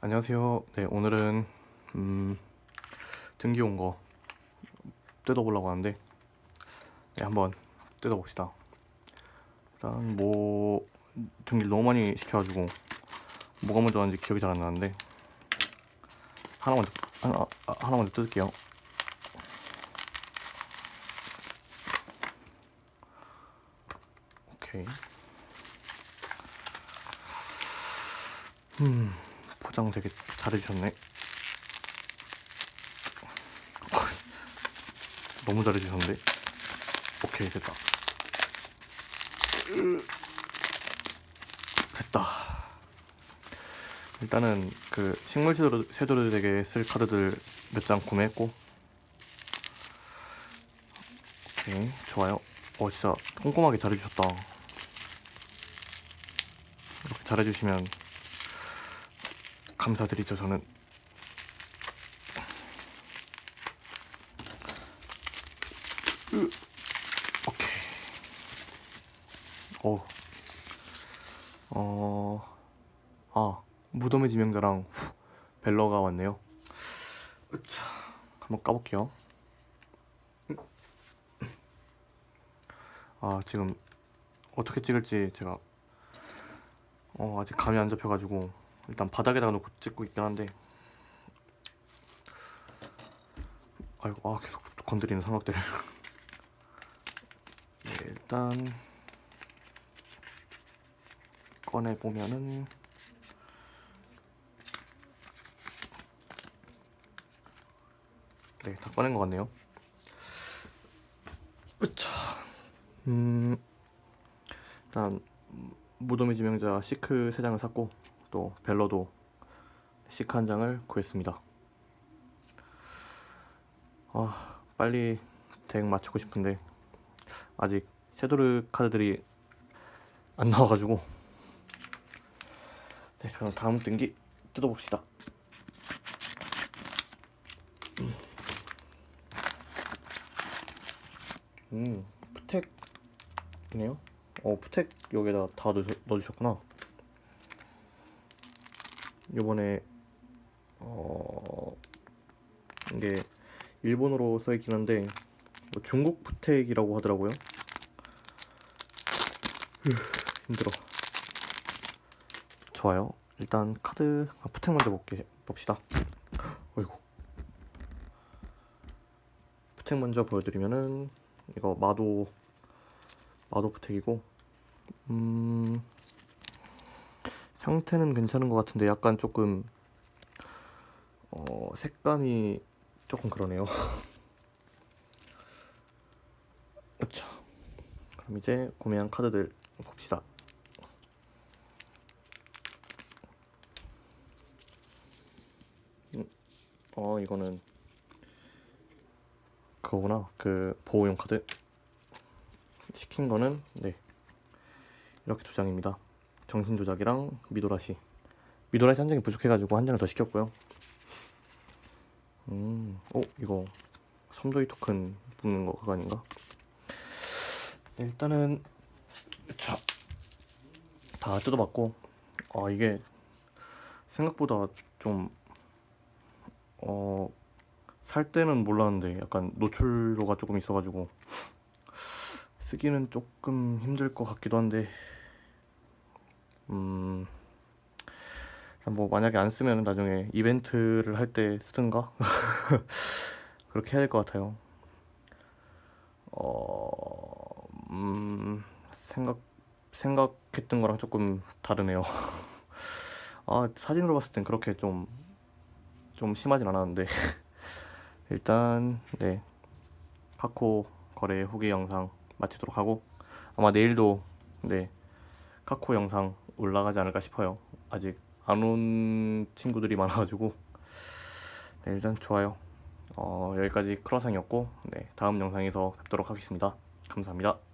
안녕하세요. 네, 오늘은 음, 등기 온 거 뜯어보려고 하는데 네, 한번 뜯어봅시다. 일단 뭐 등기를 너무 많이 시켜가지고 뭐가 먼저 왔는지 기억이 잘 안 나는데 하나 먼저 하나, 아, 하나 먼저 뜯을게요. 오케이. 음. 포장 되게 잘해주셨네. 너무 잘해주셨는데. 오케이 됐다. 으, 됐다. 일단은 그 식물 세도로 세도록에게 쓸 카드들 몇 장 구매했고. 오케이 좋아요. 어 진짜 꼼꼼하게 잘해주셨다. 이렇게 잘해주시면 감사드리죠 저는. 으, 오케이. 어, 어, 아 무덤의 지명자랑 벨러가 왔네요. 으차, 한번 까볼게요. 아 지금 어떻게 찍을지 제가 어, 아직 감이 안 잡혀가지고 일단 바닥에다가 놓고 찍고 있긴 한데 아이고 아 계속 건드리는 삼각대를 네, 일단 꺼내 보면은 네 다 꺼낸 것 같네요. 으차 음 일단 무덤의 지명자 시크 세 장을 샀고 또 벨러도 시크 한 장을 구했습니다. 아 빨리 덱 맞추고 싶은데 아직 섀도르 카드들이 안 나와가지고 네 그럼 다음 등기 뜯어봅시다. 음 푸텍이네요. 어 푸텍 여기다 다 넣으, 넣어주셨구나. 요번에 어 이게 일본어로 써 있긴 한데 뭐 중국 푸텍이라고 하더라고요. 휴, 힘들어. 좋아요. 일단 카드 아, 푸텍 먼저 볼게 봅시다. 어이구. 푸텍 먼저 보여드리면은 이거 마도 마도 푸텍이고 음. 상태는 괜찮은 것 같은데 약간 조금 어, 색감이 조금 그러네요. 그렇죠. 그럼 이제 구매한 카드들 봅시다. 음, 어 이거는 그거구나. 그 보호용 카드 시킨 거는 네 이렇게 두 장입니다. 정신 조작이랑 미도라시. 미도라시 한 장이 부족해가지고 한 장을 더 시켰고요. 음, 어 이거 섬도이 토큰 뽑는 거 그거 아닌가? 네, 일단은 자, 다 뜯어봤고, 아 이게 생각보다 좀 어, 살 때는 몰랐는데 약간 노출도가 조금 있어가지고 쓰기는 조금 힘들 것 같기도 한데 음, 뭐 만약에 안 쓰면 나중에 이벤트를 할 때 쓰든가 그렇게 해야 될 것 같아요. 어, 음, 생각 생각했던 거랑 조금 다르네요. 아 사진으로 봤을 땐 그렇게 좀좀 심하진 않았는데 일단 네 카코 거래 후기 영상 마치도록 하고 아마 내일도 네 카코 영상 올라가지 않을까 싶어요. 아직 안 온 친구들이 많아가지고 네, 일단 좋아요. 어, 여기까지 크로상이었고 네, 다음 영상에서 뵙도록 하겠습니다. 감사합니다.